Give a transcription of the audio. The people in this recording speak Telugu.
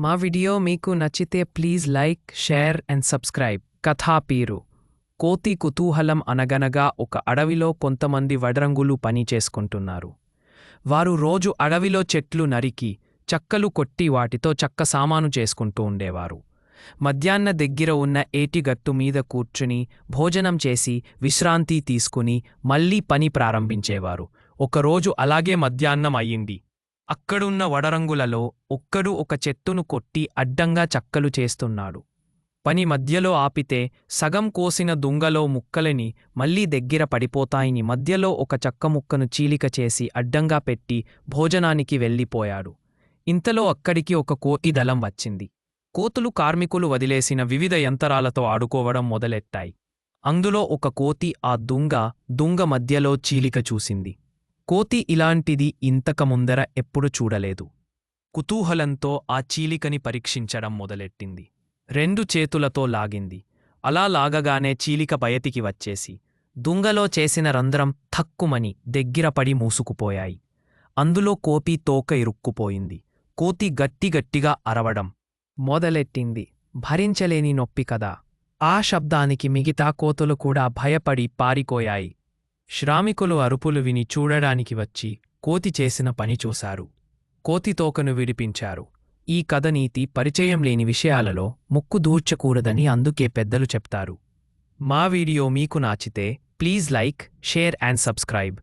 మా వీడియో మీకు నచ్చితే please like share and subscribe. కథా పేరు. కోతి కుతూహలం అనగనగా ఒక అడవిలో కొంతమంది వడరంగులు పని చేసుకుంటున్నారు. వారు రోజు అడవిలో చెట్లు నరికి చక్కలు కొట్టి వాటితో చక్క సామాను చేసుకుంటూ ఉండేవారు. మధ్యాహ్న దగ్గర ఉన్న ఏటిగట్టు మీద కూర్చుని భోజనం చేసి విశ్రాంతి తీసుకుని మళ్ళీ పని ప్రారంభించేవారు. ఒకరోజు అలాగే మధ్యాహ్నం అయ్యింది. అక్కడున్న వడరంగులలో ఒక్కడు ఒక చెట్టును కొట్టి అడ్డంగా చక్కలు చేస్తున్నాడు. పని మధ్యలో ఆపితే సగం కోసిన దుంగలో ముక్కలని మళ్ళీ దగ్గర పడిపోతాయని మధ్యలో ఒక చక్క ముక్కను చీలిక చేసి అడ్డంగా పెట్టి భోజనానికి వెళ్ళిపోయాడు. ఇంతలో అక్కడికి ఒక కోతి దళం వచ్చింది. కోతులు కార్మికులు వదిలేసిన వివిధ యంత్రాలతో ఆడుకోవడం మొదలెట్టాయి. అందులో ఒక కోతి ఆ దుంగ దుంగ మధ్యలో చీలిక చూసింది. కోతి ఇలాంటిది ఇంతక ముందర ఎప్పుడు చూడలేదు. కుతూహలంతో ఆ చీలికని పరీక్షించడం మొదలెట్టింది. రెండు చేతులతో లాగింది. అలా లాగగానే చీలిక బయటికి వచ్చేసి దుంగలో చేసిన రంధ్రం థక్కుమని దగ్గిరపడి మూసుకుపోయాయి. అందులో కోపి తోక ఇరుక్కుపోయింది. కోతి గట్టిగట్టిగా అరవడం మొదలెట్టింది. భరించలేని నొప్పి కదా. ఆ శబ్దానికి మిగతా కోతులు కూడా భయపడి పారిపోయాయి. శ్రామికులు అరుపులు విని చూడడానికి వచ్చి కోతి చేసిన పని చూశారు. కోతి తోకను విడిపించారు. ఈ కథ నీతి పరిచయం లేని విషయాలలో ముక్కు దూర్చకూడదని అందుకే పెద్దలు చెప్తారు. మా వీడియో మీకు నాచితే please like share and subscribe.